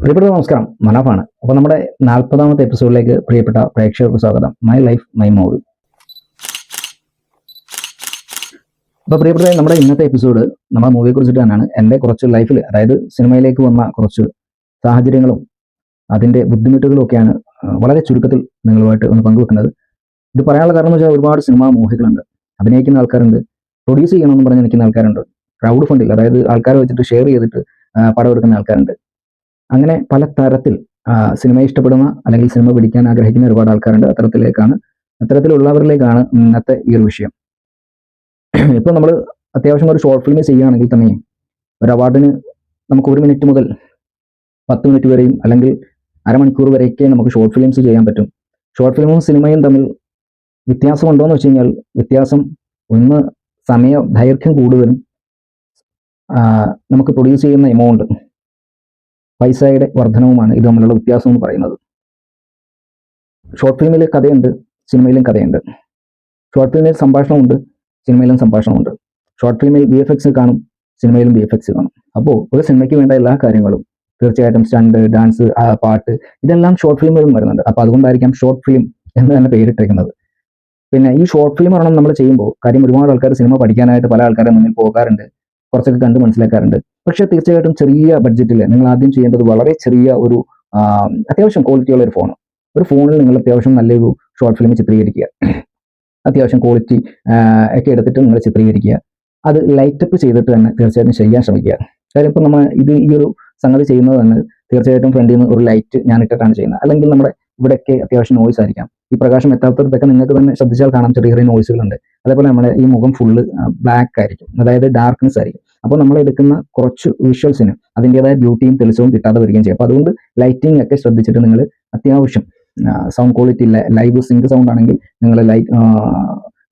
പ്രിയപ്പെട്ട നമസ്കാരം. മനാഫാണ്. അപ്പോൾ നമ്മുടെ നാൽപ്പതാമത്തെ എപ്പിസോഡിലേക്ക് പ്രിയപ്പെട്ട പ്രേക്ഷകർക്ക് സ്വാഗതം. മൈ ലൈഫ് മൈ മൂവി അപ്പോൾ പ്രിയപ്പെട്ട നമ്മുടെ ഇന്നത്തെ എപ്പിസോഡ് നമ്മുടെ മൂവിയെ കുറിച്ചിട്ട് തന്നെയാണ്. എന്റെ കുറച്ച് ലൈഫിൽ അതായത് സിനിമയിലേക്ക് വന്ന കുറച്ച് സാഹചര്യങ്ങളും അതിന്റെ ബുദ്ധിമുട്ടുകളും ഒക്കെയാണ് വളരെ ചുരുക്കത്തിൽ നിങ്ങളുമായിട്ട് ഒന്ന് പങ്കുവെക്കുന്നത്. ഇത് പറയാനുള്ള കാരണം എന്ന് വെച്ചാൽ ഒരുപാട് സിനിമാ മോഹികളുണ്ട്. അഭിനയിക്കുന്ന ആൾക്കാരുണ്ട്. പ്രൊഡ്യൂസ് ചെയ്യണമെന്ന് പറഞ്ഞ് നിൽക്കുന്ന ആൾക്കാരുണ്ട്. ക്രൗഡ് ഫണ്ടിൽ അതായത് ആൾക്കാരെ വെച്ചിട്ട് ഷെയർ ചെയ്തിട്ട് പടം എടുക്കുന്ന ആൾക്കാരുണ്ട്. അങ്ങനെ പല തരത്തിൽ സിനിമയെ സിനിമ ഇഷ്ടപ്പെടുന്ന അല്ലെങ്കിൽ സിനിമ പിടിക്കാൻ ആഗ്രഹിക്കുന്ന ഒരുപാട് ആൾക്കാരുണ്ട് അത്തരത്തിലേക്കാണ്. അത്തരത്തിലുള്ളവരിലേക്കാണ് ഇന്നത്തെ ഈ ഒരു വിഷയം. ഇപ്പൊ നമ്മൾ അത്യാവശ്യം ഒരു ഷോർട്ട് ഫിലിം ചെയ്യുകയാണെങ്കിൽ തന്നെയും ഒരു അവാർഡിന് നമുക്ക് ഒരു മിനിറ്റ് മുതൽ പത്ത് മിനിറ്റ് വരെയും അല്ലെങ്കിൽ അരമണിക്കൂർ വരെയൊക്കെ നമുക്ക് ഷോർട്ട് ഫിലിംസ് ചെയ്യാൻ പറ്റും. ഷോർട്ട് ഫിലിമും സിനിമയും തമ്മിൽ വ്യത്യാസമുണ്ടോ എന്ന് വെച്ച് കഴിഞ്ഞാൽ വ്യത്യാസം ഒന്ന് സമയ ദൈർഘ്യം കൂടുതലും നമുക്ക് പ്രൊഡ്യൂസ് ചെയ്യുന്ന എമൗണ്ട് പൈസയുടെ വർധനവുമാണ് ഇത് തമ്മിലുള്ള വ്യത്യാസം എന്ന് പറയുന്നത്. ഷോർട്ട് ഫിലിമിൽ കഥയുണ്ട് സിനിമയിലും കഥയുണ്ട്. ഷോർട്ട് ഫിലിമിൽ സംഭാഷണമുണ്ട് സിനിമയിലും സംഭാഷണമുണ്ട്. ഷോർട്ട് ഫിലിമിൽ ബി എഫ് എക്സ് കാണും സിനിമയിലും ബി എഫ് എക്സ് കാണും. അപ്പോൾ ഒരു സിനിമയ്ക്ക് വേണ്ട എല്ലാ കാര്യങ്ങളും തീർച്ചയായിട്ടും സ്റ്റണ്ട് ഡാൻസ് പാട്ട് ഇതെല്ലാം ഷോർട്ട് ഫിലിമുകളും വരുന്നുണ്ട്. അപ്പോൾ അതുകൊണ്ടായിരിക്കാം ഷോർട്ട് ഫിലിം എന്ന് തന്നെ പേരിട്ടിരിക്കുന്നത് പിന്നെ ഈ ഷോർട്ട് ഫിലിം ഒരെണ്ണം നമ്മൾ ചെയ്യുമ്പോൾ കാര്യം ഒരുപാട് ആൾക്കാർ സിനിമ പഠിക്കാനായിട്ട് പല ആൾക്കാരുടെ മുന്നിൽ പോകാറുണ്ട്. കുറച്ചൊക്കെ കണ്ട് മനസ്സിലാക്കാറുണ്ട്. പക്ഷെ തീർച്ചയായിട്ടും ചെറിയ ബഡ്ജറ്റിൽ നിങ്ങൾ ആദ്യം ചെയ്യേണ്ടത് വളരെ ചെറിയ ഒരു അത്യാവശ്യം ക്വാളിറ്റിയുള്ള ഒരു ഫോൺ ഒരു ഫോണിൽ നിങ്ങൾ അത്യാവശ്യം നല്ലൊരു ഷോർട്ട് ഫിലിം ചിത്രീകരിക്കുക. അത്യാവശ്യം ക്വാളിറ്റി ഒക്കെ എടുത്തിട്ട് നിങ്ങൾ ചിത്രീകരിക്കുക. അത് ലൈറ്റപ്പ് ചെയ്തിട്ട് തന്നെ തീർച്ചയായിട്ടും ചെയ്യാൻ ശ്രമിക്കുക. കാര്യം ഇപ്പം നമ്മൾ ഇത് ഈ ഒരു സംഗതി ചെയ്യുന്നത് തന്നെ തീർച്ചയായിട്ടും ഫ്രണ്ടിൽ നിന്ന് ഒരു ലൈറ്റ് ഞാൻ ഇട്ടിട്ടാണ് ചെയ്യുന്നത്. അല്ലെങ്കിൽ നമ്മുടെ ഇവിടെയൊക്കെ അത്യാവശ്യം നോയ്സ് ആയിരിക്കാം. ഈ പ്രകാശം എത്താത്തടത്തൊക്കെ നിങ്ങൾക്ക് തന്നെ ശ്രദ്ധിച്ചാൽ കാണാം ചെറിയ ചെറിയ നോയ്സുകളുണ്ട് അതേപോലെ നമ്മുടെ ഈ മുഖം ഫുള്ള് ബ്ലാക്ക് ആയിരിക്കും. അതായത് ഡാർക്ക്നെസ് ആയിരിക്കും. അപ്പോൾ നമ്മൾ എടുക്കുന്ന കുറച്ച് വിഷ്വൽസിന് അതിന്റെതായ ബ്യൂട്ടിയും തെളിച്ചവും കിട്ടാതെ വരികയും ചെയ്യും. അപ്പോൾ അതുകൊണ്ട് ലൈറ്റിംഗ് ഒക്കെ ശ്രദ്ധിച്ചിട്ട് നിങ്ങൾ അത്യാവശ്യം സൗണ്ട് ക്വാളിറ്റി ഇല്ല ലൈവ് സിങ്ക് സൗണ്ട് ആണെങ്കിൽ നിങ്ങൾ ലൈവ്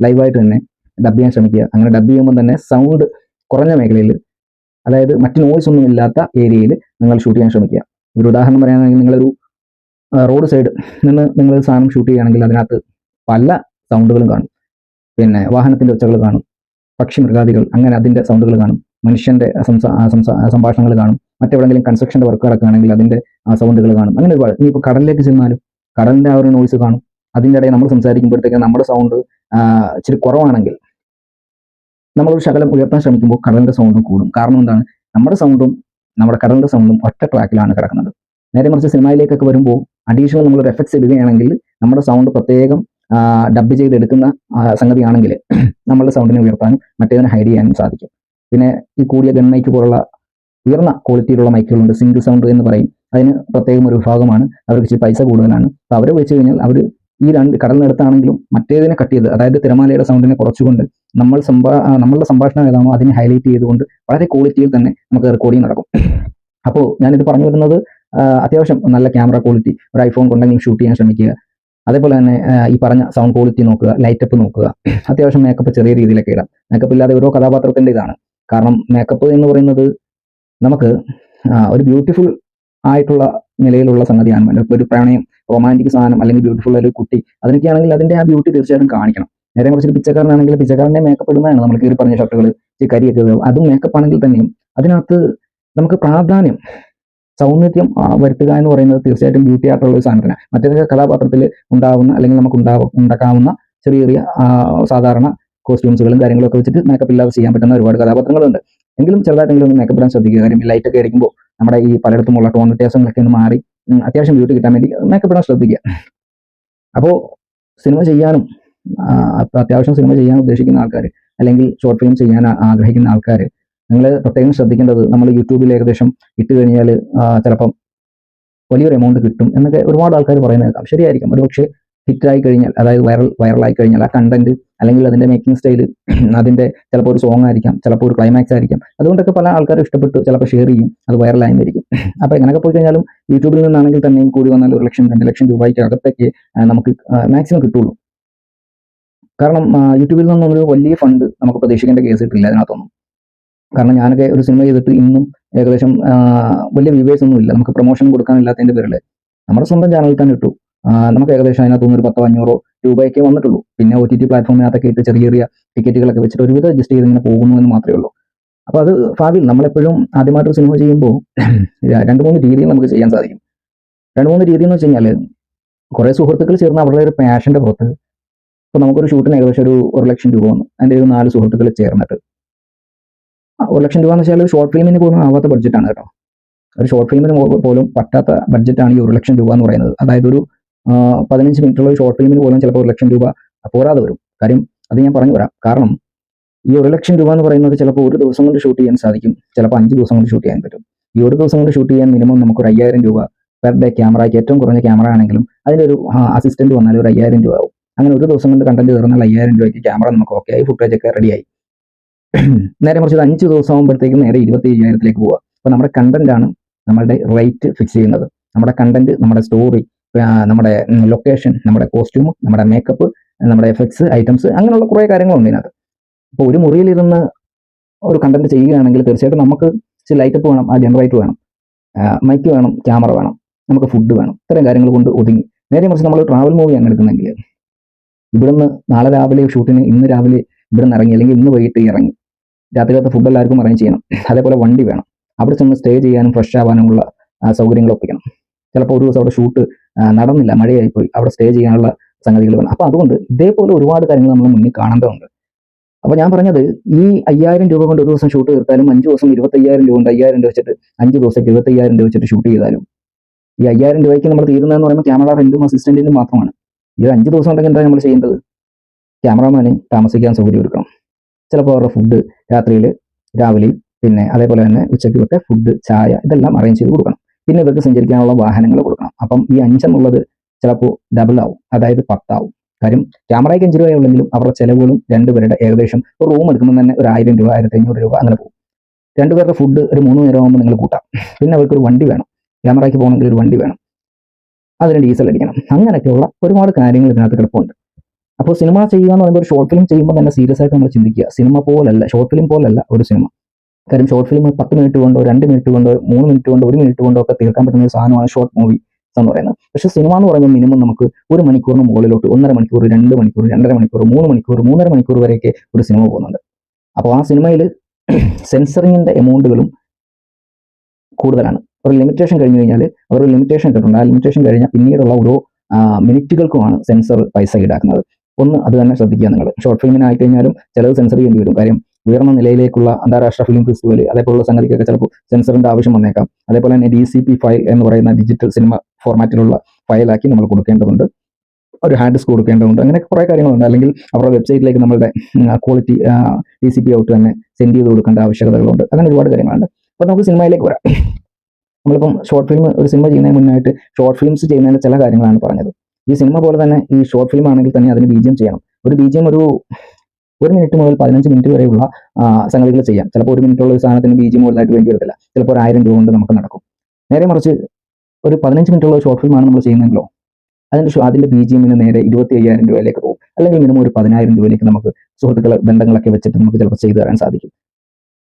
ലൈവായിട്ട് തന്നെ ഡബ് ചെയ്യാൻ ശ്രമിക്കുക. അങ്ങനെ ഡബ് ചെയ്യുമ്പോൾ തന്നെ സൗണ്ട് കുറഞ്ഞ മേഖലയിൽ അതായത് മറ്റ് നോയ്സ് ഒന്നും ഇല്ലാത്ത ഏരിയയിൽ നിങ്ങൾ ഷൂട്ട് ചെയ്യാൻ ശ്രമിക്കുക. ഒരു ഉദാഹരണം പറയുകയാണെങ്കിൽ നിങ്ങളൊരു റോഡ് സൈഡ് നിന്ന് നിങ്ങൾ സാധനം ഷൂട്ട് ചെയ്യുകയാണെങ്കിൽ അതിനകത്ത് പല സൗണ്ടുകളും കാണും. പിന്നെ വാഹനത്തിന്റെ ഒച്ചകൾ കാണും. പക്ഷി മൃഗാദികൾ അങ്ങനെ അതിന്റെ സൗണ്ടുകൾ കാണും. സംസാ സംഭാഷണങ്ങൾ കാണും. മറ്റെവിടെങ്കിലും കൺസ്ട്രക്ഷന്റെ വർക്ക് നടക്കുകയാണെങ്കിൽ അതിന്റെ സൗണ്ടുകൾ കാണും. അങ്ങനെ ഒരുപാട്. ഇനിയിപ്പോൾ കടലിലേക്ക് ചെന്നാലും കടലിന്റെ ആ ഒരു നോയ്സ് കാണും. അതിന്റെ ഇടയിൽ നമ്മൾ സംസാരിക്കുമ്പോഴത്തേക്ക് നമ്മുടെ സൗണ്ട് ഇച്ചിരി കുറവാണെങ്കിൽ നമ്മളൊരു ശകലം ഉയർത്താൻ ശ്രമിക്കുമ്പോൾ കടലിന്റെ സൗണ്ടും കൂടും. കാരണം എന്താണ്? നമ്മുടെ സൗണ്ടും നമ്മുടെ കടലിന്റെ സൗണ്ടും ഒറ്റ ട്രാക്കിലാണ് കിടക്കുന്നത്. നേരെ മറിച്ച് സിനിമയിലേക്കൊക്കെ വരുമ്പോൾ അഡീഷണൽ ഒരു എഫക്ട്സ് ഇടുകയാണെങ്കിൽ നമ്മുടെ സൗണ്ട് പ്രത്യേകം ഡബ് ചെയ്തെടുക്കുന്ന ആ, സംഗതിയാണെങ്കിൽ നമ്മളുടെ സൗണ്ടിനെ ഉയർത്താനും മറ്റേതിനെ ഹൈഡ് ചെയ്യാനും സാധിക്കും. പിന്നെ ഈ കൂടിയ ഗൺ മൈക്ക് പോലുള്ള ഉയർന്ന ക്വാളിറ്റിയിലുള്ള മൈക്കുകളുണ്ട് സിംഗിൾ സൗണ്ട് എന്ന് പറയും. അതിന് പ്രത്യേകം ഒരു വിഭാഗമാണ്. അവർക്ക് ഇച്ചിരി പൈസ കൂടുതലാണ്. അപ്പോൾ അവരെ വെച്ച് കഴിഞ്ഞാൽ അവർ ഈ രണ്ട് കടലിനടുത്താണെങ്കിലും മറ്റേതിനെ കട്ട് ചെയ്ത് അതായത് തിരമാലയുടെ സൗണ്ടിനെ കുറച്ചുകൊണ്ട് നമ്മൾ സംഭാ നമ്മളുടെ സംഭാഷണം ഏതാണോ അതിനെ ഹൈലൈറ്റ് ചെയ്തുകൊണ്ട് വളരെ ക്വാളിറ്റിയിൽ തന്നെ നമുക്ക് റെക്കോർഡിംഗ് നടക്കും. അപ്പോൾ ഞാനിത് പറഞ്ഞു വരുന്നത് അത്യാവശ്യം നല്ല ക്യാമറ ക്വാളിറ്റി ഒരു ഐഫോൺ കൊണ്ടെങ്കിലും ഷൂട്ട് ചെയ്യാൻ ശ്രമിക്കുക. അതേപോലെ തന്നെ ഈ പറഞ്ഞ സൗണ്ട് ക്വാളിറ്റി നോക്കുക ലൈറ്റപ്പ് നോക്കുക. അത്യാവശ്യം മേക്കപ്പ് ചെറിയ രീതിയിലൊക്കെ ഇടാം. മേക്കപ്പ് ഇല്ലാതെ ഓരോ കഥാപാത്രത്തിന്റെ ഇതാണ്. കാരണം മേക്കപ്പ് എന്ന് പറയുന്നത് നമുക്ക് ഒരു ബ്യൂട്ടിഫുൾ ആയിട്ടുള്ള നിലയിലുള്ള സംഗതിയാണ്. ഇപ്പോൾ ഒരു പ്രണയം റൊമാന്റിക് സാധനം അല്ലെങ്കിൽ ബ്യൂട്ടിഫുൾ ഒരു കുട്ടി അതിനൊക്കെയാണെങ്കിൽ അതിന്റെ ആ ബ്യൂട്ടി തീർച്ചയായിട്ടും കാണിക്കണം. നേരെ കുറച്ച് പിച്ചക്കാരനാണെങ്കിൽ പിച്ചക്കാരന്റെ മേക്കപ്പ് ഇടുന്നതാണ് നമ്മൾ കീറി പറഞ്ഞ ഷർട്ടുകൾ ഈ കരിയൊക്കെ അതും മേക്കപ്പ് ആണെങ്കിൽ തന്നെയും അതിനകത്ത് നമുക്ക് പ്രാധാന്യം സൗന്ദര്യം വരുത്തുക എന്ന് പറയുന്നത് തീർച്ചയായിട്ടും ബ്യൂട്ടി ആയിട്ടുള്ള ഒരു സാധനത്തിനാണ്. മറ്റേതൊക്കെ കഥാപാത്രത്തിൽ ഉണ്ടാവുന്ന അല്ലെങ്കിൽ നമുക്ക് ഉണ്ടാവും ഉണ്ടാക്കാവുന്ന ചെറിയ ചെറിയ സാധാരണ കോസ്റ്റ്യൂംസുകളും കാര്യങ്ങളൊക്കെ വെച്ചിട്ട് മേക്കപ്പ് ഇല്ലാതെ ചെയ്യാൻ പറ്റുന്ന ഒരുപാട് കഥാപാത്രങ്ങളുണ്ട്. എങ്കിലും ചെറുതായിട്ടെങ്കിലും ഒന്ന് മേക്കപ്പ് ഇടാൻ ശ്രദ്ധിക്കുക. കാര്യം ലൈറ്റ് ഒക്കെ അടിക്കുമ്പോൾ നമ്മുടെ ഈ പലയിടത്തുമുള്ള ടോൺ വ്യത്യാസങ്ങളൊക്കെ ഒന്ന് മാറി അത്യാവശ്യം ബ്യൂട്ടി കിട്ടാൻ വേണ്ടി മേക്കപ്പ് ഇടാൻ ശ്രദ്ധിക്കുക. അപ്പോൾ സിനിമ ചെയ്യാനും അത്യാവശ്യം സിനിമ ചെയ്യാൻ ഉദ്ദേശിക്കുന്ന ആൾക്കാർ അല്ലെങ്കിൽ ഷോർട്ട് ഫിലിം ചെയ്യാൻ ആഗ്രഹിക്കുന്ന ആൾക്കാർ നിങ്ങൾ പ്രത്യേകം ശ്രദ്ധിക്കേണ്ടത് നമ്മൾ യൂട്യൂബിൽ ഏകദേശം ഇട്ട് കഴിഞ്ഞാൽ ചിലപ്പം വലിയൊരു എമൗണ്ട് കിട്ടും എന്നൊക്കെ ഒരുപാട് ആൾക്കാർ പറയുന്നത് ശരിയായിരിക്കും. ഒരു പക്ഷേ ഹിറ്റായി കഴിഞ്ഞാൽ അതായത് വൈറൽ വൈറലായി കഴിഞ്ഞാൽ ആ കണ്ടന്റ് അല്ലെങ്കിൽ അതിന്റെ മേക്കിംഗ് സ്റ്റൈൽ അതിന്റെ ചിലപ്പോൾ ഒരു സോങ് ആയിരിക്കാം ചിലപ്പോൾ ഒരു ക്ലൈമാക്സ് ആയിരിക്കാം. അതുകൊണ്ടൊക്കെ പല ആൾക്കാരും ഇഷ്ടപ്പെട്ട് ചിലപ്പോൾ ഷെയർ ചെയ്യും അത് വൈറലായിരിക്കും അപ്പോൾ എങ്ങനെയൊക്കെ പോയി കഴിഞ്ഞാലും യൂട്യൂബിൽ നിന്നാണെങ്കിൽ തന്നെയും കൂടി വന്നാൽ ഒരു ലക്ഷം രണ്ട് ലക്ഷം രൂപയ്ക്ക് അകത്തേക്ക് നമുക്ക് മാക്സിമം കിട്ടുള്ളൂ. കാരണം യൂട്യൂബിൽ നിന്നും ഒരു വലിയ ഫണ്ട് നമുക്ക് പ്രതീക്ഷിക്കേണ്ട കേസ് കിട്ടില്ല അതിനകത്തൊന്നും. കാരണം ഞാനൊക്കെ ഒരു സിനിമ ചെയ്തിട്ട് ഇന്നും ഏകദേശം വലിയ വ്യൂവേഴ്സ് ഒന്നും ഇല്ല നമുക്ക് പ്രൊമോഷൻ കൊടുക്കാനില്ലാത്തതിന്റെ പേരിൽ നമ്മുടെ സ്വന്തം ചാനലിൽ തന്നെ ഇട്ടു. ആ, നമുക്ക് ഏകദേശം അതിനകത്തുനിന്ന് ഒരു പത്തോ അഞ്ഞൂറോ രൂപയൊക്കെ വന്നിട്ടുള്ളൂ. പിന്നെ ഒ ടി ടി പ്ലാറ്റ്ഫോമിനകത്തൊക്കെ ഇട്ട് ചെറിയ ചെറിയ ടിക്കറ്റുകളൊക്കെ വെച്ചിട്ട് ഒരുവിധം അഡ്ജസ്റ്റ് ചെയ്ത് ഇങ്ങനെ പോകുന്നു എന്ന് മാത്രമേ ഉള്ളൂ. അപ്പോൾ അത് ഭാവിയിൽ നമ്മളെപ്പോഴും ആദ്യമായിട്ട് സിനിമ ചെയ്യുമ്പോൾ രണ്ട് മൂന്ന് രീതിയിൽ നമുക്ക് ചെയ്യാൻ സാധിക്കും. രണ്ട് മൂന്ന് രീതി എന്ന് വെച്ച് കഴിഞ്ഞാൽ കുറേ സുഹൃത്തുക്കൾ ചേർന്ന് അവരുടെ ഒരു പാഷന്റെ പുറത്ത് ഇപ്പോൾ നമുക്കൊരു ഷൂട്ടിന് ഏകദേശം ഒരു ഒരു ലക്ഷം രൂപ വന്നു. അതിന്റെ ഒരു നാല് സുഹൃത്തുക്കൾ ചേർന്നിട്ട്. ഒരു ലക്ഷം രൂപ എന്ന് വെച്ചാൽ ഒരു ഷോർട്ട് ഫിലിമിന് പോലും ആവാത്ത ബഡ്ജറ്റാണ് കേട്ടോ. ഒരു ഷോർട്ട് ഫിലിമിന് പോലും പറ്റാത്ത ബഡ്ജറ്റാണ് ഈ ഒരു ലക്ഷം രൂപ എന്ന് പറയുന്നത്. അതായത് ഒരു പതിനഞ്ച് മിനിറ്റുള്ള ഒരു ഷോർട്ട് ഫിലിമിന് പോലും ചിലപ്പോൾ ഒരു ലക്ഷം രൂപ പോരാതെ വരും. കാര്യം അത് ഞാൻ പറഞ്ഞു വരാം. കാരണം ഈ ഒരു ലക്ഷം രൂപ എന്ന് പറയുന്നത് ചിലപ്പോൾ ഒരു ദിവസം കൊണ്ട് ഷൂട്ട് ചെയ്യാൻ സാധിക്കും. ചിലപ്പോൾ അഞ്ച് ദിവസം കൊണ്ട് ഷൂട്ട് ചെയ്യാൻ പറ്റും. ഈ ഒരു ദിവസം കൊണ്ട് ഷൂട്ട് ചെയ്യാൻ മിനിമം നമുക്ക് ഒരു അയ്യായിരം രൂപ പെർ ഡേ ക്യാമറയ്ക്ക് ഏറ്റവും കുറഞ്ഞ ക്യാമറ ആണെങ്കിലും അതിന്റെ ഒരു അസിസ്റ്റന്റ് വന്നാൽ ഒരു അയ്യായിരം രൂപ ആവും. അങ്ങനെ ഒരു ദിവസം കൊണ്ട് കണ്ടന്റ് തീർന്നാൽ അയ്യായിരം രൂപയ്ക്ക് ക്യാമറ നമുക്ക് ഓക്കെ ആയി ഫുട്ടേജ് ഒക്കെ റെഡിയായി നേരെ മറിച്ച് അഞ്ച് ദിവസം ആകുമ്പോഴത്തേക്കും നേരെ ഇരുപത്തി അയ്യായിരത്തിലേക്ക് പോവുക അപ്പോൾ നമ്മുടെ കണ്ടന്റ് ആണ് നമ്മളുടെ റേറ്റ് ഫിക്സ് ചെയ്യുന്നത്. നമ്മുടെ കണ്ടന്റ് നമ്മുടെ സ്റ്റോറി നമ്മുടെ ലൊക്കേഷൻ നമ്മുടെ കോസ്റ്റ്യൂം നമ്മുടെ മേക്കപ്പ് നമ്മുടെ എഫക്ട്സ് ഐറ്റംസ് അങ്ങനെയുള്ള കുറേ കാര്യങ്ങളുണ്ട് ഇതിനകത്ത്. അപ്പോൾ ഒരു മുറിയിലിരുന്ന് ഒരു കണ്ടന്റ് ചെയ്യുകയാണെങ്കിൽ തീർച്ചയായിട്ടും നമുക്ക് ലൈറ്റപ്പ് വേണം ആ ജനറേറ്റർ വേണം മൈക്ക് വേണം ക്യാമറ വേണം നമുക്ക് ഫുഡ് വേണം ഇത്തരം കാര്യങ്ങൾ കൊണ്ട് ഒതുങ്ങി. നേരെ മറിച്ച് നമ്മൾ ട്രാവൽ മൂവിയാണ് എടുക്കുന്നെങ്കിൽ ഇവിടുന്ന് നാളെ രാവിലെ ഷൂട്ടിന് ഇന്ന് രാവിലെ ഇവിടുന്ന് ഇറങ്ങി അല്ലെങ്കിൽ ഇന്ന് വൈകിട്ട് ഇറങ്ങി രാത്രികാലത്തെ ഫുഡ് എല്ലാവർക്കും അറേഞ്ച് ചെയ്യണം. അതേപോലെ വണ്ടി വേണം. അവിടെ ചെന്ന് സ്റ്റേ ചെയ്യാനും ഫ്രഷ് ആവാനുമുള്ള സൗകര്യങ്ങൾ ഒപ്പിക്കണം ചിലപ്പോൾ ഒരു ദിവസം അവിടെ ഷൂട്ട് നടന്നില്ല മഴയായി പോയി അവിടെ സ്റ്റേ ചെയ്യാനുള്ള സംഗതികൾ വേണം. അപ്പോൾ അതുകൊണ്ട് ഇതേപോലെ ഒരുപാട് കാര്യങ്ങൾ നമ്മൾ മുന്നിൽ കാണേണ്ടതുണ്ട്. അപ്പോൾ ഞാൻ പറഞ്ഞത് ഈ അയ്യായിരം രൂപ കൊണ്ട് ഒരു ദിവസം ഷൂട്ട് തീർത്താലും അഞ്ച് ദിവസം ഇരുപത്തയ്യായിരം രൂപ കൊണ്ട് അയ്യായിരം രൂപ വെച്ചിട്ട് അഞ്ച് ദിവസം ഇരുപത്തയ്യായിരം രൂപ വെച്ചിട്ട് ഷൂട്ട് ചെയ്താലും ഈ അയ്യായിരം രൂപയ്ക്ക് നമ്മൾ തീരുന്നതെന്ന് പറയുമ്പോൾ ക്യാമറ റെന്റും അസിസ്റ്റന്റിനും മാത്രമാണ്. ഇത് അഞ്ച് ദിവസം ഉണ്ടെങ്കിൽ എന്താ നമ്മൾ ചെയ്യേണ്ടത്? ക്യാമറാമാന് താമസിക്കാൻ സൗകര്യം കൊടുക്കണം ചിലപ്പോൾ അവരുടെ ഫുഡ് രാത്രിയിൽ രാവിലെ പിന്നെ അതേപോലെ തന്നെ ഉച്ചയ്ക്കുമൊക്കെ ഫുഡ് ചായ ഇതെല്ലാം അറേഞ്ച് ചെയ്ത് കൊടുക്കണം. പിന്നെ ഇവർക്ക് സഞ്ചരിക്കാനുള്ള വാഹനങ്ങൾ കൊടുക്കണം. അപ്പം ഈ അഞ്ചെന്നുള്ളത് ചിലപ്പോൾ ഡബിൾ ആവും. അതായത് പത്താവും. കാര്യം ക്യാമറയ്ക്ക് അഞ്ച് രൂപയുള്ളെങ്കിലും അവരുടെ ചിലവുകളും രണ്ടുപേരുടെ ഏകദേശം ഒരു റൂം എടുക്കുമ്പോൾ തന്നെ ഒരു ആയിരം രൂപ ആയിരത്തി അഞ്ഞൂറ് രൂപ അങ്ങനെ പോകും. രണ്ടുപേരുടെ ഫുഡ് ഒരു മൂന്ന് നേരം ആകുമ്പോൾ നിങ്ങൾ കൂട്ടാം. പിന്നെ അവർക്ക് ഒരു വണ്ടി വേണം. ക്യാമറയ്ക്ക് പോകണമെങ്കിൽ ഒരു വണ്ടി വേണം. അതിന് ഡീസൽ അടിക്കണം. അങ്ങനെയൊക്കെയുള്ള ഒരുപാട് കാര്യങ്ങൾ ഇതിനകത്ത് കിടപ്പുണ്ട്. അപ്പോൾ സിനിമ ചെയ്യുക എന്ന് പറയുമ്പോൾ ഒരു ഷോർട്ട് ഫിലിം ചെയ്യുമ്പോൾ തന്നെ സീരിയസ് ആയിട്ട് നമ്മൾ ചിന്തിക്കുക. സിനിമ പോലല്ല ഷോർട്ട് ഫിലിം പോലല്ല ഒരു സിനിമ. കാര്യം ഷോർട്ട് ഫിലിം പത്ത് മിനിറ്റ് കൊണ്ടോ രണ്ട് മിനിറ്റ് കൊണ്ടോ മൂന്ന് മിനിറ്റ് കൊണ്ടോ ഒരു മിനിറ്റ് കൊണ്ടോ ഒക്കെ തീർക്കാൻ പറ്റുന്ന ഒരു സാധനമാണ് ഷോർട്ട് മൂവി എന്ന് പറയുന്നത്. പക്ഷേ സിനിമ എന്ന് പറയുമ്പോൾ മിനിമം നമുക്ക് ഒരു മണിക്കൂറിന് മുകളിലോട്ട് ഒന്നര മണിക്കൂർ രണ്ട് മണിക്കൂർ രണ്ടര മണിക്കൂർ മൂന്ന് മണിക്കൂർ മൂന്നര മണിക്കൂർ വരെയൊക്കെ ഒരു സിനിമ പോകുന്നുണ്ട്. അപ്പോൾ ആ സിനിമയിൽ സെൻസറിങ്ങിന്റെ എമൗണ്ടുകളും കൂടുതലാണ്. ഒരു ലിമിറ്റേഷൻ കഴിഞ്ഞ് കഴിഞ്ഞാൽ അവർ ഒരു ലിമിറ്റേഷൻ ഇട്ടിട്ടുണ്ട് ആ ലിമിറ്റേഷൻ കഴിഞ്ഞാൽ പിന്നീടുള്ള ഓരോ മിനിറ്റുകൾക്കുമാണ് സെൻസർ പൈസ ഈടാക്കുന്നത്. ഒന്ന് അത് തന്നെ ശ്രദ്ധിക്കുക നിങ്ങൾ. ഷോർട്ട് ഫിലിമിനായി കഴിഞ്ഞാലും ചിലത് സെൻസർ ചെയ്യേണ്ടി വരും. കാര്യം ഉയർന്ന നിലയിലേക്കുള്ള അന്താരാഷ്ട്ര ഫിലിം ഫെസ്റ്റിവൽ അതേപോലുള്ള സംഗതിക്കൊക്കെ ചിലപ്പോൾ സെൻസറിന്റെ ആവശ്യം വന്നേക്കാം. അതേപോലെ തന്നെ ഡി സി പി ഫയൽ എന്ന് പറയുന്ന ഡിജിറ്റൽ സിനിമ ഫോർമാറ്റിലുള്ള ഫയലാക്കി നമ്മൾ കൊടുക്കേണ്ടതുണ്ട്. ഒരു ഹാർഡ് ഡിസ്ക് കൊടുക്കേണ്ടതുണ്ട്. അങ്ങനെ കുറേ കാര്യങ്ങളുണ്ട്. അല്ലെങ്കിൽ അവരുടെ വെബ്സൈറ്റിലേക്ക് നമ്മളുടെ quality D C P out തന്നെ സെൻഡ് ചെയ്ത് കൊടുക്കേണ്ട ആവശ്യകതകളുണ്ട്. അങ്ങനെ ഒരുപാട് കാര്യങ്ങളുണ്ട്. അപ്പോൾ നമുക്ക് സിനിമയിലേക്ക് വരാം. നമ്മളിപ്പം ഷോർട്ട് ഫിലിം ഒരു സിനിമ ചെയ്യുന്നതിന് മുന്നായിട്ട് ഷോർട്ട് ഫിലിംസ് ചെയ്യുന്നതിന് ചില കാര്യങ്ങളാണ് പറഞ്ഞത്. ഈ സിനിമ പോലെ തന്നെ ഈ ഷോർട്ട് ഫിലിം ആണെങ്കിൽ തന്നെ അതിന് ബീജിയം ചെയ്യണം. ഒരു ബീജിയം ഒരു ഒരു മിനിറ്റ് മുതൽ പതിനഞ്ച് മിനിറ്റ് വരെയുള്ള സംഗതികൾ ചെയ്യാം. ചിലപ്പോൾ ഒരു മിനിറ്റുള്ള ഒരു സാധനത്തിന് ബി ജി മുതലായിട്ട് വേണ്ടി വരത്തില്ല. ചിലപ്പോൾ ഒരു ആയിരം രൂപ കൊണ്ട് നമുക്ക് നടക്കും. നേരെ മറിച്ച് ഒരു പതിനഞ്ച് മിനിറ്റുള്ള ഷോർട്ട് ഫിലിമാണ് നമ്മൾ ചെയ്യുന്നതെങ്കിലോ അതിന്റെ അതിന്റെ ബി ജി എമ്മിന് നേരെ ഇരുപത്തി അയ്യായിരം രൂപയിലേക്ക് പോകും. അല്ലെങ്കിൽ മിനിമം ഒരു പതിനായിരം രൂപയിലേക്ക് നമുക്ക് സുഹൃത്തുക്കൾ ബന്ധങ്ങളൊക്കെ വെച്ചിട്ട് നമുക്ക് ചിലപ്പോൾ ചെയ്തു തരാൻ സാധിക്കും.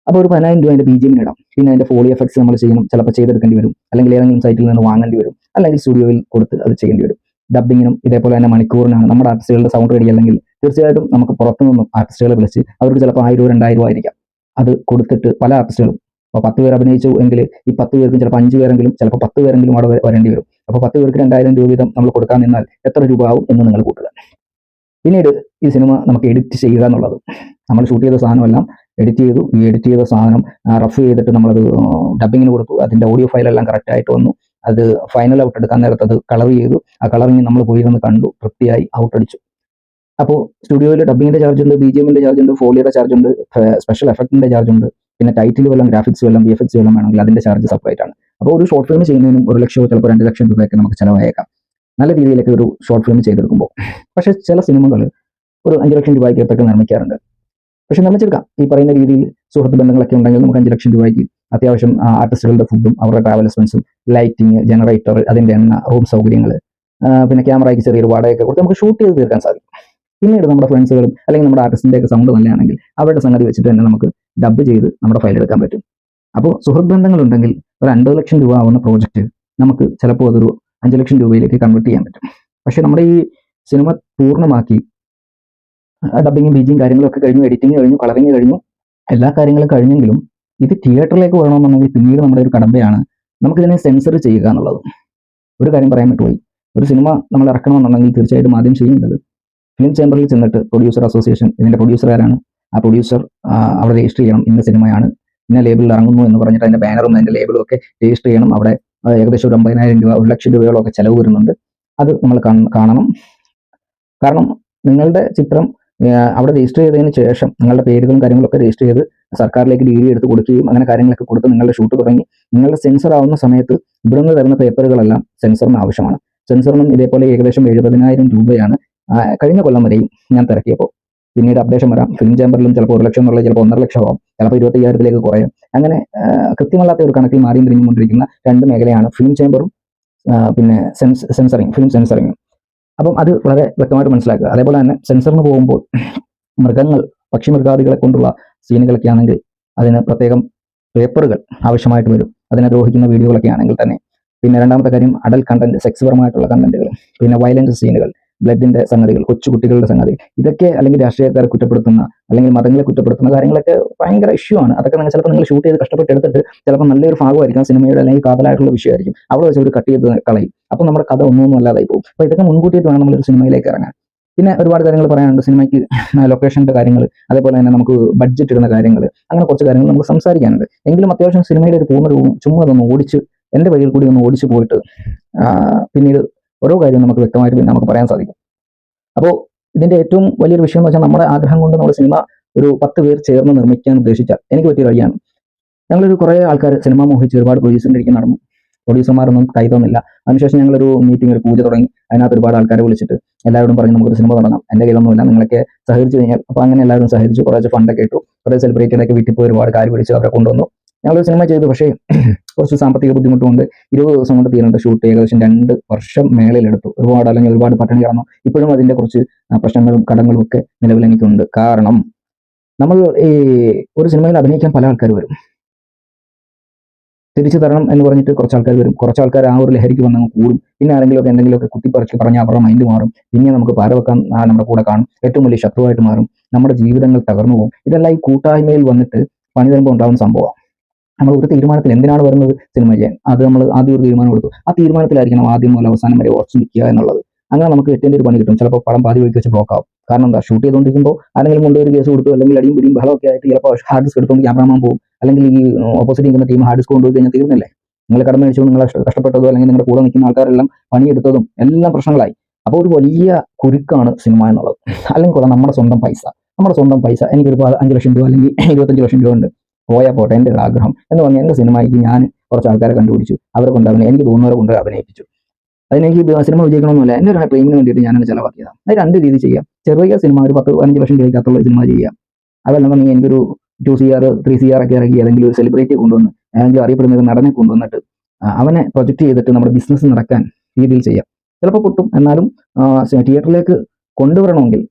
അപ്പോൾ ഒരു പതിനായിരം രൂപ അതിന്റെ ബി ജി എമ്മിന് ഇടാം. പിന്നെ അതിന്റെ ഫോളി എഫക്ട്സ് നമ്മൾ ചെയ്യണം ചിലപ്പോൾ ചെയ്തെടുക്കേണ്ടി വരും. അല്ലെങ്കിൽ ഏതെങ്കിലും സൈറ്റിൽ നിന്ന് വാങ്ങേണ്ടി വരും. അല്ലെങ്കിൽ സ്റ്റുഡിയോയിൽ കൊടുത്ത് അത് ചെയ്യേണ്ടി വരും. ഡബിങ്ങിനും ഇതേപോലെ തന്നെ മണിക്കൂറിനാണ് നമ്മുടെ ആർട്ടിസ്റ്റുകളുടെ സൗണ്ട് റെഡി അല്ലെങ്കിൽ തീർച്ചയായിട്ടും നമുക്ക് പുറത്തു നിന്നും ആർട്ടിസ്റ്റുകളെ വിളിച്ച് അവർക്ക് ചിലപ്പോൾ ആയിരം രണ്ടായിരം രൂപ ആയിരിക്കാം. അത് കൊടുത്തിട്ട് പല ആർട്ടിസ്റ്റുകളും അപ്പോൾ പത്ത് പേർ അഭിനയിച്ചു എങ്കിൽ ഈ പത്ത് പേർക്കും ചിലപ്പോൾ അഞ്ച് പേരെങ്കിലും ചിലപ്പോൾ പത്ത് പേരെങ്കിലും അവിടെ വരേണ്ടി വരും. അപ്പോൾ പത്ത് പേർക്ക് രണ്ടായിരം രൂപ വീതം നമ്മൾ കൊടുക്കാൻ നിന്നാൽ എത്ര രൂപ ആവും എന്ന് നിങ്ങൾ കൂട്ടുക. പിന്നീട് ഈ സിനിമ നമുക്ക് എഡിറ്റ് ചെയ്യുക എന്നുള്ളത്. നമ്മൾ ഷൂട്ട് ചെയ്ത സാധനമെല്ലാം എഡിറ്റ് ചെയ്തു. ഈ എഡിറ്റ് ചെയ്ത സാധനം റഫ് ചെയ്തിട്ട് നമ്മളത് ഡബിങ്ങിന് കൊടുത്തു. അതിന്റെ ഓഡിയോ ഫയലെല്ലാം കറക്റ്റ് ആയിട്ട് വന്നു. അത് ഫൈനൽ ഔട്ട് എടുക്കാൻ നേരത്ത് അത് കളർ ചെയ്തു. ആ കളറിങ് നമ്മൾ പോയിരുന്ന് കണ്ടു. തൃപ്തിയായി ഔട്ട് അടിച്ചു. അപ്പോൾ സ്റ്റുഡിയോയിൽ ഡബിങ്ങിന്റെ ചാർജ് ഉണ്ട് ബി ജി എമ്മിന്റെ ചാർജ് ഉണ്ട് ഫോളിയുടെ ചാർജ് ഉണ്ട് സ്പെഷ്യൽ എഫക്റ്റിന്റെ ചാർജ് ഉണ്ട് പിന്നെ ടൈറ്റിൽ വല്ലതും ഗ്രാഫിക്സ് വല്ലതും വി എഫ് വല്ലതും വേണമെങ്കിൽ അതിന്റെ ചാർജ് സെപ്പറേറ്റ് ആണ്. അപ്പോൾ ഒരു ഷോർട്ട് ഫിലിം ചെയ്യുന്നതിനും ഒരു ലക്ഷമോ ചിലപ്പോൾ രണ്ട് ലക്ഷം രൂപയൊക്കെ നമുക്ക് ചിലവായേക്കാം. നല്ല രീതിയിലൊക്കെ ഒരു ഷോർട്ട് ഫിലിം ചെയ്തെടുക്കുമ്പോൾ പക്ഷേ ചില സിനിമകൾ ഒരു അഞ്ച് ലക്ഷം രൂപയ്ക്ക് ഒക്കെ നിർമ്മിക്കാറുണ്ട്. പക്ഷെ നിർമ്മിച്ചെടുക്കാം. ഈ പറയുന്ന രീതിയിൽ സുഹൃത്ത് ബന്ധങ്ങളൊക്കെ ഉണ്ടെങ്കിൽ നമുക്ക് അഞ്ച് ലക്ഷം രൂപയ്ക്ക് അത്യാവശ്യം ആർട്ടിസ്റ്റുകളുടെ ഫുഡും അവരുടെ ട്രാവൽ എക്സ്പെൻസും ലൈറ്റിംഗ് ജനറേറ്റർ അതിന്റെ എണ്ണ റൂം സൗകര്യങ്ങൾ പിന്നെ ക്യാമറയ്ക്ക് ചെറിയൊരു വാടകയൊക്കെ കൊടുത്ത് നമുക്ക് ഷൂട്ട് ചെയ്ത് തീർക്കാൻ സാധിക്കും. പിന്നീട് നമ്മുടെ ഫ്രണ്ട്സുകളും അല്ലെങ്കിൽ നമ്മുടെ ആർട്ടിസ്റ്റിന്റെ ഒക്കെ സൗണ്ട് നല്ലതാണെങ്കിൽ അവരുടെ സംഗതി വെച്ചിട്ട് തന്നെ നമുക്ക് ഡബ് ചെയ്ത് നമ്മുടെ ഫയൽ എടുക്കാൻ പറ്റും. അപ്പോൾ സുഹൃത്ത് ബന്ധങ്ങളുണ്ടെങ്കിൽ ഒരു അൻപത് ലക്ഷം രൂപ ആവുന്ന പ്രോജക്റ്റ് നമുക്ക് ചിലപ്പോൾ അതൊരു അഞ്ച് ലക്ഷം രൂപയിലേക്ക് കൺവേർട്ട് ചെയ്യാൻ പറ്റും. പക്ഷേ നമ്മുടെ ഈ സിനിമ പൂർണമാക്കി ഡബിങ്ങും ബീജിങ് കാര്യങ്ങളൊക്കെ കഴിഞ്ഞു എഡിറ്റിംഗ് കഴിഞ്ഞു കളറിങ് കഴിഞ്ഞു എല്ലാ കാര്യങ്ങളും കഴിഞ്ഞെങ്കിലും ഇത് തിയേറ്ററിലേക്ക് വരണമെന്നുണ്ടെങ്കിൽ പിന്നീട് നമ്മുടെ ഒരു കടമ്പയാണ്. നമുക്കിതിനെ സെൻസർ ചെയ്യുക എന്നുള്ളത്. ഒരു കാര്യം പറയാൻ വിട്ടുപോയി ഒരു സിനിമ നമ്മൾ ഇറക്കണമെന്നുണ്ടെങ്കിൽ തീർച്ചയായിട്ടും ആദ്യം ചെയ്യേണ്ടത് ഫിലിം ചേമ്പറിൽ ചെന്നിട്ട് പ്രൊഡ്യൂസർ അസോസിയേഷൻ ഇതിന്റെ പ്രൊഡ്യൂസർ ആരാണ്? ആ പ്രൊഡ്യൂസർ അവിടെ രജിസ്റ്റർ ചെയ്യണം. ഇന്ന സിനിമയാണ്. ഇന്ന ലേബിളിൽ ഇറങ്ങുന്നു എന്ന് പറഞ്ഞിട്ട് അതിന്റെ ബാനറും അതിന്റെ ലേബിളും ഒക്കെ രജിസ്റ്റർ ചെയ്യണം. അവിടെ ഏകദേശം ഒരു അമ്പതിനായിരം രൂപ ഒരു ലക്ഷം രൂപയോളം ഒക്കെ ചെലവ് വരുന്നുണ്ട്. അത് നമ്മൾ കാണണം. കാരണം നിങ്ങളുടെ ചിത്രം അവിടെ രജിസ്റ്റർ ചെയ്തതിന് ശേഷം നിങ്ങളുടെ പേരുകളും കാര്യങ്ങളൊക്കെ രജിസ്റ്റർ ചെയ്ത് സർക്കാരിലേക്ക് ഡി ഡി എടുത്ത് കൊടുക്കുകയും അങ്ങനെ കാര്യങ്ങളൊക്കെ കൊടുത്ത് നിങ്ങളുടെ ഷൂട്ട് തുടങ്ങി. നിങ്ങളുടെ സെൻസർ ആവുന്ന സമയത്ത് ഇവിടുന്ന് തരുന്ന പേപ്പറുകളെല്ലാം സെൻസറിന് ആവശ്യമാണ്. സെൻസറിനും ഇതേപോലെ ഏകദേശം എഴുപതിനായിരം രൂപയാണ്. കഴിഞ്ഞ കൊല്ലം വരെയും ഞാൻ തിരക്കിയപ്പോൾ. പിന്നീട് അപ്ഡേഷൻ വരാം. ഫിലിം ചേമ്പറിലും ചിലപ്പോൾ ഒരു ലക്ഷം എന്നുള്ളത് ചിലപ്പോൾ ഒന്നര ലക്ഷം ചിലപ്പോൾ ഇരുപത്തയ്യായിരത്തിലേക്ക് കുറയും. അങ്ങനെ കൃത്യമല്ലാത്ത ഒരു കണക്കിൽ മാറിയും തിരിഞ്ഞുകൊണ്ടിരിക്കുന്ന രണ്ട് മേഖലയാണ് ഫിലിം ചേമ്പറും പിന്നെ സെൻസ് സെൻസറിങ് ഫിലിം സെൻസറിങ്ങും അപ്പം അത് വളരെ വ്യക്തമായിട്ട് മനസ്സിലാക്കുക. അതേപോലെ തന്നെ സെൻസറിന് പോകുമ്പോൾ മൃഗങ്ങൾ പക്ഷി മൃഗാദികളെ കൊണ്ടുള്ള സീനുകളൊക്കെ ആണെങ്കിൽ അതിന് പ്രത്യേകം പേപ്പറുകൾ ആവശ്യമായിട്ട് വരും. അതിനെ ദ്രോഹിക്കുന്ന വീഡിയോകളൊക്കെ ആണെങ്കിൽ തന്നെ. പിന്നെ രണ്ടാമത്തെ കാര്യം അഡൽ കണ്ടന്റ് സെക്സ് പരമായിട്ടുള്ള കണ്ടന്റുകൾ പിന്നെ വയലൻസ് സീനുകൾ ബ്ലഡിന്റെ സംഗതികൾ കൊച്ചുകുട്ടികളുടെ സംഗതി ഇതൊക്കെ അല്ലെങ്കിൽ രാഷ്ട്രീയക്കാരെ കുറ്റപ്പെടുത്തുന്ന അല്ലെങ്കിൽ മതങ്ങളെ കുറ്റപ്പെടുത്തുന്ന കാര്യങ്ങളൊക്കെ ഭയങ്കര ഇഷ്യൂ ആണ്. അതൊക്കെ നിങ്ങൾ ചിലപ്പോൾ നിങ്ങൾ ഷൂട്ട് ചെയ്ത് കഷ്ടപ്പെട്ട് എടുത്തിട്ട് ചിലപ്പോൾ നല്ലൊരു ഭാഗമായിരിക്കും സിനിമയുടെ അല്ലെങ്കിൽ കാതലായിട്ടുള്ള വിഷയമായിരിക്കും. അവിടെ വെച്ച് ഒരു കട്ട് ചെയ്ത് കളയും. അപ്പോൾ നമ്മുടെ കഥ ഒന്നും അല്ലാതായി പോകും. അപ്പോൾ ഇതൊക്കെ മുൻകൂട്ടിയിട്ട് വേണം നമ്മളൊരു സിനിമയിലേക്ക് ഇറങ്ങാൻ. പിന്നെ ഒരുപാട് കാര്യങ്ങൾ പറയാനുണ്ട്. സിനിമയ്ക്ക് ലൊക്കേഷന്റെ കാര്യങ്ങൾ അതേപോലെ തന്നെ നമുക്ക് ബഡ്ജറ്റ് ഇടുന്ന കാര്യങ്ങൾ അങ്ങനെ കുറച്ച് കാര്യങ്ങൾ നമുക്ക് സംസാരിക്കാനുണ്ട്. എങ്കിലും അത്യാവശ്യം സിനിമയുടെ ഒരു പൂർണ രൂപം ചുമ്മാ ഓടിച്ച് എന്റെ വഴിയിൽ കൂടി ഒന്ന് ഓടിച്ച് പോയിട്ട് പിന്നീട് ഓരോ കാര്യവും നമുക്ക് വ്യക്തമായിട്ട് നമുക്ക് പറയാൻ സാധിക്കും. അപ്പോൾ ഇതിന്റെ ഏറ്റവും വലിയൊരു വിഷയം എന്ന് വെച്ചാൽ നമ്മുടെ ആഗ്രഹം കൊണ്ട് നമ്മൾ സിനിമ ഒരു പത്ത് പേർ ചേർന്ന് നിർമ്മിക്കാൻ ഉദ്ദേശിച്ചാൽ എനിക്ക് പറ്റിയ വഴിയാണ്. ഞങ്ങളൊരു കുറേ ആൾക്കാർ സിനിമ മോഹിച്ച് ഒരുപാട് പ്രൊഡ്യൂസറിന്റെ ഇരിക്കുന്ന നടന്നു. പ്രൊഡ്യൂസർമാരൊന്നും കൈ തന്നില്ല. അതിനുശേഷം ഞങ്ങളൊരു മീറ്റിംഗ് ഒരു പൂജ തുടങ്ങി. അതിനകത്ത് ഒരുപാട് ആൾക്കാരെ വിളിച്ചിട്ട് എല്ലാവരോടും പറഞ്ഞ് നമുക്കൊരു സിനിമ തുടങ്ങാം. എന്റെ കയ്യിലൊന്നുമില്ല. നിങ്ങളൊക്കെ സഹകരിച്ചു കഴിഞ്ഞാൽ അപ്പോൾ അങ്ങനെ എല്ലാവരും സഹകരിച്ചു കുറച്ച് ഫണ്ടൊക്കെ ഇട്ടു. കുറേ സെലിബ്രിറ്റിയുടെയൊക്കെ വീട്ടിൽ പോയി ഒരുപാട് കാര്യം വിളിച്ച് അവരെ കൊണ്ടുവന്നു. ഞങ്ങളൊരു സിനിമ ചെയ്തു പക്ഷേ കുറച്ച് സാമ്പത്തിക ബുദ്ധിമുട്ടുകൊണ്ട് ഇരുപത് ദിവസം കൊണ്ട് തീരേണ്ട ഷൂട്ട് ഏകദേശം രണ്ട് വർഷം മേളിലെടുത്തു ഒരുപാട് അല്ലെങ്കിൽ ഒരുപാട് പട്ടിണി കടന്നു. ഇപ്പോഴും അതിന്റെ കുറച്ച് പ്രശ്നങ്ങളും കടങ്ങളും ഒക്കെ നിലവിൽ എനിക്കുണ്ട്. കാരണം നമ്മൾ ഈ ഒരു സിനിമയിൽ അഭിനയിക്കാൻ പല ആൾക്കാർ വരും. തിരിച്ചു തരണം എന്ന് പറഞ്ഞിട്ട് കുറച്ച് ആൾക്കാർ വരും. കുറച്ച് ആൾക്കാർ ആ ഒരു ലഹരിക്ക് വന്നങ്ങ് കൂടും. പിന്നെ ആരെങ്കിലുമൊക്കെ എന്തെങ്കിലുമൊക്കെ കുത്തിപ്പറിച്ച് പറഞ്ഞാൽ അവരുടെ മൈൻഡ് മാറും. പിന്നെ നമുക്ക് പാരവെക്കാൻ നമ്മുടെ കൂടെ കാണും. ഏറ്റവും വലിയ ശത്രുവായിട്ട് മാറും. നമ്മുടെ ജീവിതങ്ങൾ തകർന്നു പോകും. ഇതെല്ലാം ഈ കൂട്ടായ്മയിൽ വന്നിട്ട് പണി ഉണ്ടാകുന്ന സംഭവമാണ്. നമ്മൾ ഒരു തീരുമാനത്തിൽ എന്തിനാണ് വരുന്നത്? സിനിമ ചെയ്യാൻ. അത് നമ്മൾ ആദ്യം ഒരു തീരുമാനം എടുത്തു. ആ തീരുമാനത്തിലായിരിക്കണം ആദ്യം മുതൽ അവസാനം വരെ ഉറച്ചു നിൽക്കുക എന്നുള്ളത്. അങ്ങനെ നമുക്ക് എത്തേണ്ട ഒരു പണി കിട്ടും. ചിലപ്പോൾ പടം പാതി വഴിക്ക് വെച്ച് ബ്ലോക്ക് ആവും. കാരണം എന്താ? ഷൂട്ട് ചെയ്തുകൊണ്ടിരിക്കുമ്പോൾ ആരെങ്കിലും കൊണ്ടുപോയി ഒരു കേസ് കൊടുത്തു അല്ലെങ്കിൽ അടിയും പിടിയും ഒക്കെ ആയിട്ട് ചിലപ്പോൾ ഹാർഡ് ഡിസ്ക് എടുത്തുകൊണ്ട് ക്യാമറാമാൻ പോകും. അല്ലെങ്കിൽ ഈ ഓപ്പോസിറ്റ് നിൽക്കുന്ന ടീം ഹാർഡ് ഡിസ്ക് കൊണ്ടുപോയി കഴിഞ്ഞാൽ തീർന്നില്ലേ? നിങ്ങൾ കടമ കഴിച്ചു നിങ്ങൾ കഷ്ടപ്പെട്ടതോ അല്ലെങ്കിൽ നിങ്ങളുടെ കൂടെ നിൽക്കുന്ന ആൾക്കാരെല്ലാം പണിയെടുത്തതും എല്ലാം പ്രശ്നങ്ങളായി. അപ്പോൾ ഒരു വലിയ കുരുക്കാണ് സിനിമ എന്നുള്ളത്. അല്ലെങ്കിൽ നമ്മുടെ സ്വന്തം പൈസ. നമ്മുടെ സ്വന്തം പൈസ. എനിക്കൊരു അഞ്ച് ലക്ഷം രൂപ അല്ലെങ്കിൽ ഇരുപത്തഞ്ച് ലക്ഷം രൂപ ഉണ്ട്. പോയാൽ പോട്ടെ എന്റെ ഒരു ആഗ്രഹം. എന്ന് പറഞ്ഞാൽ എന്റെ സിനിമയ്ക്ക് ഞാൻ കുറച്ച് ആൾക്കാരെ കണ്ടുപിടിച്ചു. അവരെ കൊണ്ട് അവനെ എനിക്ക് തോന്നുന്നവരെ കൊണ്ട് അഭിനയിപ്പിച്ചു അതിനെനിക്ക് സിനിമ വിജയിക്കണമെന്നില്ല എന്റെ ഒരു പ്രേമിന് വേണ്ടിയിട്ട് ഞാനത് ചിലവാക്കിയതാണ്. അത് രണ്ട് രീതി ചെയ്യാം. ചെറിയ സിനിമ ഒരു പത്ത് പതിനഞ്ച് വർഷം രൂപയ്ക്കകത്തുള്ള സിനിമ ചെയ്യാം. അതല്ലെന്നുണ്ടെങ്കിൽ എനിക്കൊരു two C R three C R ഒക്കെ ഇറക്കി അല്ലെങ്കിൽ ഒരു സെലിബ്രിറ്റി കൊണ്ടുവന്ന് അല്ലെങ്കിൽ അറിയപ്പെടുന്ന ഒരു നടനെ കൊണ്ടുവന്നിട്ട് അവനെ പ്രൊജക്റ്റ് ചെയ്തിട്ട് നമ്മുടെ ബിസിനസ് നടക്കാൻ രീതിയിൽ ചെയ്യാം. ചിലപ്പോൾ പൊട്ടും. എന്നാലും തിയേറ്ററിലേക്ക് കൊണ്ടുവരണമെങ്കിൽ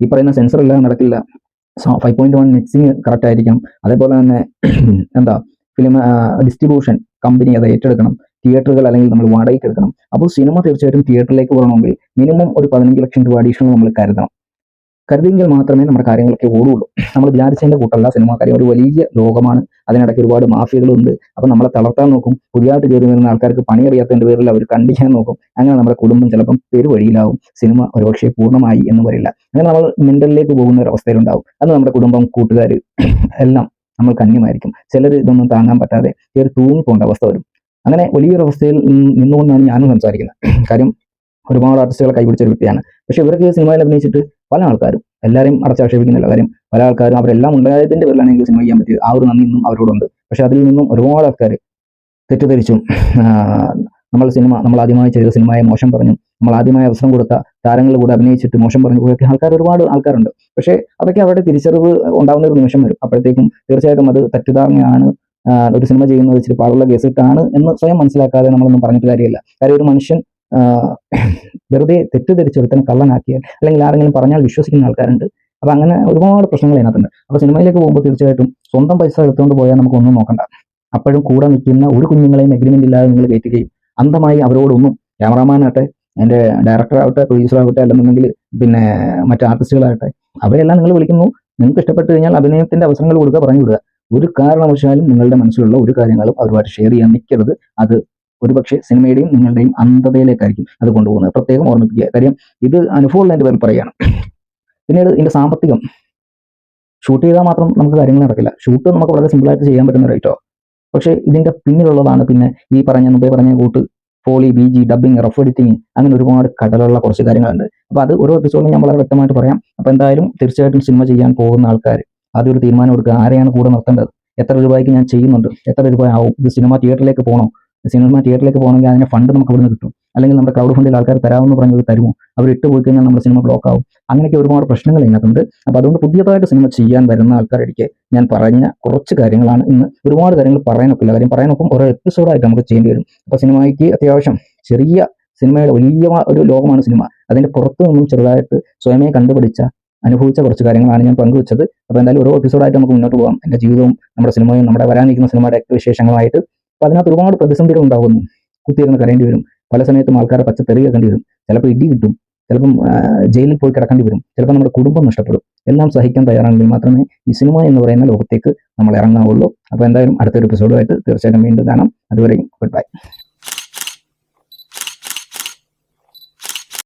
ഈ പറയുന്ന സെൻസർ ഇല്ലാതെ നടക്കില്ല. Five point one mixing correct ആയിരിക്കണം അതേപോലെ തന്നെ എന്താ ഫിലിം ഡിസ്ട്രിബ്യൂഷൻ കമ്പനി അത് ഏറ്റെടുക്കണം. തിയേറ്ററുകൾ അല്ലെങ്കിൽ നമ്മൾ വാടകയ്ക്ക് എടുക്കണം. അപ്പോൾ സിനിമ തീർച്ചയായിട്ടും തിയേറ്ററിലേക്ക് പോകണമെങ്കിൽ മിനിമം ഒരു പതിനഞ്ച് ലക്ഷം രൂപ അഡീഷണൽ നമ്മൾ കരുതണം. കരുതിയെങ്കിൽ മാത്രമേ നമ്മുടെ കാര്യങ്ങളൊക്കെ ഓടുള്ളൂ. നമ്മൾ വിചാരിച്ചതിന്റെ കൂട്ടല്ല സിനിമ കാര്യം ഒരു വലിയ ലോകമാണ്. അതിനിടയ്ക്ക് ഒരുപാട് മാഫിയകളുണ്ട് അപ്പം നമ്മളെ തളർത്താൻ നോക്കും. പുതിയതായിട്ട് കയറി വരുന്ന ആൾക്കാർക്ക് പണിയറിയാത്തതിന്റെ പേരിൽ അവർ കണ്ടിക്കാൻ നോക്കും. അങ്ങനെ നമ്മുടെ കുടുംബം ചിലപ്പം പെരുവഴിയിലാവും സിനിമ ഒരുപക്ഷെ പൂർണമായി എന്ന് വരില്ല. അങ്ങനെ നമ്മൾ മെന്റലിലേക്ക് പോകുന്ന ഒരു അവസ്ഥയിലുണ്ടാവും. അത് നമ്മുടെ കുടുംബം കൂട്ടുകാർ എല്ലാം നമ്മൾ കന്യമായിരിക്കും ചിലർ ഇതൊന്നും താങ്ങാൻ പറ്റാതെ കയറി തൂങ്ങിപ്പോകേണ്ട അവസ്ഥ വരും. അങ്ങനെ വലിയൊരു അവസ്ഥയിൽ നിന്നുകൊണ്ടാണ് ഞാനും സംസാരിക്കുന്നത്. കാര്യം ഒരുപാട് ആർട്ടിസ്റ്റുകളെ കൈപിടിച്ച ഒരു വ്യക്തിയാണ്. പക്ഷെ ഇവർക്ക് സിനിമയിൽ അഭിനയിച്ചിട്ട് പല ആൾക്കാരും എല്ലാവരെയും അടച്ചാക്ഷേപിക്കുന്നില്ല കാര്യം പല ആൾക്കാരും അവരെല്ലാം ഉണ്ടായതിന്റെ പേരിലാണ് എനിക്ക് സിനിമ ചെയ്യാൻ പറ്റിയത് ആ ഒരു നന്ദി ഇന്നും അവരോടുണ്ട്. പക്ഷെ അതിൽ നിന്നും ഒരുപാട് ആൾക്കാർ തെറ്റിദ്ധരിച്ചും നമ്മൾ സിനിമ നമ്മൾ ആദ്യമായി ചെയ്ത സിനിമയെ മോശം പറഞ്ഞു നമ്മൾ ആദ്യമായി അവസരം കൊടുത്ത താരങ്ങൾ കൂടെ അഭിനയിച്ചിട്ട് മോശം പറഞ്ഞു പോയൊക്കെ ആൾക്കാർ ഒരുപാട് ആൾക്കാരുണ്ട്. പക്ഷേ അതൊക്കെ അവരുടെ തിരിച്ചറിവ് ഉണ്ടാകുന്ന ഒരു നിമിഷം വരും. അപ്പോഴത്തേക്കും തീർച്ചയായിട്ടും അത് തെറ്റിദ്ധാരണയാണ് ഒരു സിനിമ ചെയ്യുന്നത് ഇച്ചിരി പാടുള്ള കേസിട്ടാണ് എന്ന് സ്വയം മനസ്സിലാക്കാതെ നമ്മളൊന്നും പറഞ്ഞിട്ട് കാര്യമില്ല. കാര്യം ഒരു മനുഷ്യൻ വെറുതെ തെറ്റിദ്ധരിച്ച് ഒരുത്തനെ കള്ളനാക്കിയാൽ അല്ലെങ്കിൽ ആരെങ്കിലും പറഞ്ഞാൽ വിശ്വസിക്കുന്ന ആൾക്കാരുണ്ട്. അപ്പൊ അങ്ങനെ ഒരുപാട് പ്രശ്നങ്ങൾ അതിനകത്തുണ്ട്. അപ്പോൾ സിനിമയിലേക്ക് പോകുമ്പോൾ തീർച്ചയായിട്ടും സ്വന്തം പൈസ എടുത്തുകൊണ്ട് പോയാൽ നമുക്കൊന്നും നോക്കണ്ട. അപ്പോഴും കൂടെ നിൽക്കുന്ന ഒരു കുഞ്ഞുങ്ങളെയും എഗ്രിമെന്റ് ഇല്ലാതെ നിങ്ങൾ കയറ്റുകയും അന്ധമായി അവരോടൊന്നും ക്യാമറാമാനാകട്ടെ എന്റെ ഡയറക്ടറാവട്ടെ പ്രൊഡ്യൂസറാവട്ടെ അല്ലെന്നുണ്ടെങ്കിൽ പിന്നെ മറ്റു ആർട്ടിസ്റ്റുകളാകട്ടെ അവരെല്ലാം നിങ്ങൾ വിളിക്കുന്നു. നിങ്ങൾക്ക് ഇഷ്ടപ്പെട്ട് കഴിഞ്ഞാൽ അഭിനയത്തിന്റെ അവസരങ്ങൾ കൊടുക്കുക പറഞ്ഞു കൊടുക്കുക ഒരു കാരണവശാലും നിങ്ങളുടെ മനസ്സിലുള്ള ഒരു കാര്യങ്ങളും അവരുമായിട്ട് ഷെയർ ചെയ്യാൻ നിൽക്കരുത്. അത് ഒരുപക്ഷെ സിനിമയുടെയും നിങ്ങളുടെയും അന്ധതയിലേക്കായിരിക്കും അത് കൊണ്ടുപോകുന്നത്. പ്രത്യേകം ഓർമ്മിപ്പിക്കുക കാര്യം ഇത് അനുഭവമുള്ള എന്റെ പേരിൽ പറയുകയാണ് പിന്നീട് ഇതിന്റെ സാമ്പത്തികം. ഷൂട്ട് ചെയ്താൽ മാത്രം നമുക്ക് കാര്യങ്ങൾ നടക്കില്ല. ഷൂട്ട് നമുക്ക് വളരെ സിമ്പിളായിട്ട് ചെയ്യാൻ പറ്റുന്ന റേറ്റോ പക്ഷേ ഇതിന്റെ പിന്നിലുള്ളതാണ് പിന്നെ ഈ പറഞ്ഞ മുമ്പേ പറഞ്ഞ കൂട്ട് foley B G dubbing rough editing അങ്ങനെ ഒരുപാട് കടലുള്ള കുറച്ച് കാര്യങ്ങളുണ്ട്. അപ്പോൾ അത് ഓരോ എപ്പിസോഡിലും ഞാൻ വളരെ വ്യക്തമായിട്ട് പറയാം. അപ്പോൾ എന്തായാലും തീർച്ചയായിട്ടും സിനിമ ചെയ്യാൻ പോകുന്ന ആൾക്കാർ ആദ്യം ഒരു തീരുമാനം എടുക്കുക. ആരെയാണ് കൂടെ നിർത്തേണ്ടത്? എത്ര രൂപയ്ക്ക് ഞാൻ ചെയ്യുന്നുണ്ട്? എത്ര രൂപ ആവും ഇത് സിനിമ തിയേറ്ററിലേക്ക് പോകണോ. സിനിമ തിയേറ്ററിലേക്ക് പോകണമെങ്കിൽ അതിന്റെ ഫണ്ട് നമുക്ക് അവിടെ നിന്ന് കിട്ടും. അല്ലെങ്കിൽ നമ്മുടെ ക്രൗഡ് ഫണ്ടിൽ ആൾക്കാർ തരാമെന്ന് പറഞ്ഞത് തരുമോ? അവർ ഇട്ട് പോയി കഴിഞ്ഞാൽ നമ്മുടെ സിനിമ ബ്ലോക്ക് ആവും. അങ്ങനെയൊക്കെ ഒരുപാട് പ്രശ്നങ്ങൾ ഇതിനകത്തുണ്ട്. അപ്പോൾ അതുകൊണ്ട് പുതിയതായിട്ട് സിനിമ ചെയ്യാൻ വരുന്ന ആൾക്കാരുടെ ഞാൻ പറഞ്ഞ കുറച്ച് കാര്യങ്ങളാണ് ഇന്ന് ഒരുപാട് കാര്യങ്ങൾ പറയാനൊക്കില്ല കാര്യം പറയാനൊപ്പം ഓരോ എപ്പിസോഡായിട്ട് നമുക്ക് ചെയ്യേണ്ടി വരും. അപ്പോൾ സിനിമയ്ക്ക് അത്യാവശ്യം ചെറിയ സിനിമയുടെ വലിയ ഒരു ലോകമാണ് സിനിമ. അതിന്റെ പുറത്തു നിന്നും ചെറുതായിട്ട് സ്വയമേ കണ്ടുപിടിച്ച അനുഭവിച്ച കുറച്ച് കാര്യങ്ങളാണ് ഞാൻ പങ്കുവച്ചത്. അപ്പോൾ എന്തായാലും ഓരോ എപ്പിസോഡായിട്ട് നമുക്ക് മുന്നോട്ട് പോകാം. എന്റെ ജീവിതവും നമ്മുടെ സിനിമയും നമ്മുടെ വരാനിരിക്കുന്ന സിനിമയുടെ വിശേഷങ്ങളായിട്ട് അപ്പോൾ അതിനകത്ത് ഒരുപാട് പ്രതിസന്ധികൾ ഉണ്ടാകുന്നു. കുത്തിയിരുന്ന് കരയേണ്ടി വരും. പല സമയത്തും ആൾക്കാരെ പച്ചത്തെറി കേൾക്കേണ്ടി വരും. ചിലപ്പോൾ ഇടി കിട്ടും. ചിലപ്പം ജയിലിൽ പോയി കിടക്കേണ്ടി വരും. ചിലപ്പോൾ നമ്മുടെ കുടുംബം നഷ്ടപ്പെടും. എല്ലാം സഹിക്കാൻ തയ്യാറാണെങ്കിൽ മാത്രമേ ഈ സിനിമ എന്ന് പറയുന്ന ലോകത്തേക്ക് നമ്മൾ ഇറങ്ങാവുള്ളൂ. അപ്പോൾ എന്തായാലും അടുത്തൊരു എപ്പിസോഡുമായിട്ട് തീർച്ചയായിട്ടും വീണ്ടും കാണാം. അതുവരെയും ഗുഡ് ബൈ